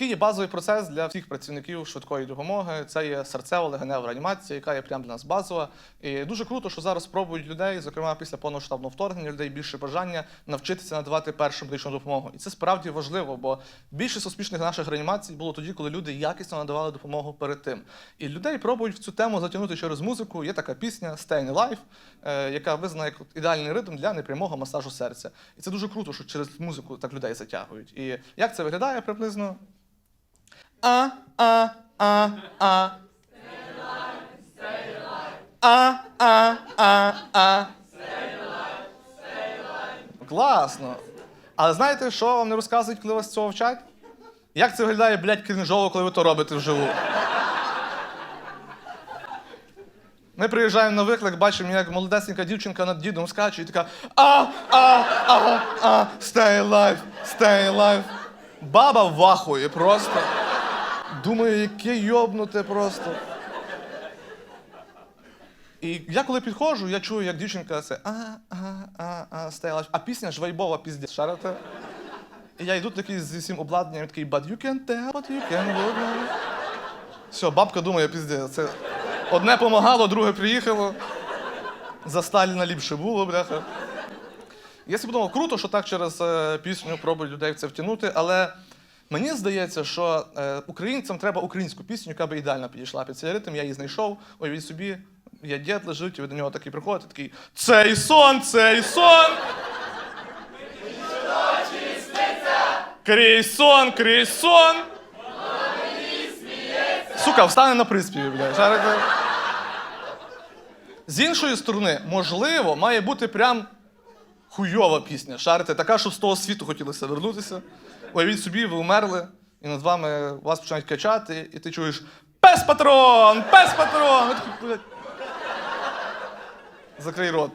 Такий є базовий процес для всіх працівників швидкої допомоги. Це є серцево-легенева реанімація, яка є прямо для нас базова. І дуже круто, що зараз пробують людей, зокрема після повноштабного вторгнення, людей більше бажання навчитися надавати першу медичну допомогу. І це справді важливо, бо більшість успішних наших реанімацій було тоді, коли люди якісно надавали допомогу перед тим. І людей пробують в цю тему затягнути через музику. Є така пісня Staying Alive, е, яка визнана як ідеальний ритм для непрямого масажу серця. І це дуже круто, що через музику так людей затягують. І як це виглядає приблизно? А, а, а, а. А, а, а, а. Класно. Але знаєте, що вам не розказують, коли вас цього вчать? Як це виглядає, блядь, крінжово, коли ви то робите вживу? Ми приїжджаємо на виклик, бачимо, як молодесенька дівчинка над дідом скаче і така а, а, а, а, stay alive, stay alive. Баба вахує просто. Думаю, яке йобнуте просто. І я коли підходжу, я чую, як дівчинка це а, а, а, пісня ж вайбова піздець, шарите? І я йду такий зі всім обладнанням, такий, but you can tell, but you can look. Все, бабка думає, піздець, це одне помагало, друге приїхало. За Сталіна ліпше було, бляха. Я собі подумав, круто, що так через е, пісню пробують людей в це втягнути, але мені здається, що е, українцям треба українську пісню, яка би ідеально підійшла під цей ритм. Я її знайшов. Уявіть собі, я дід лежить, і ви до нього такий приходите, такий цей сон, цей сон. Крій сон, крій сон. Сука, встане на приспіві, блядь. З іншої сторони, можливо, має бути прям хуйова пісня. Шарите, така, що з того світу хотілося вернутися. Уявіть собі, ви умерли, і над вами вас починають качати, і ти чуєш Пес патрон! Пес патрон! Закрий рот.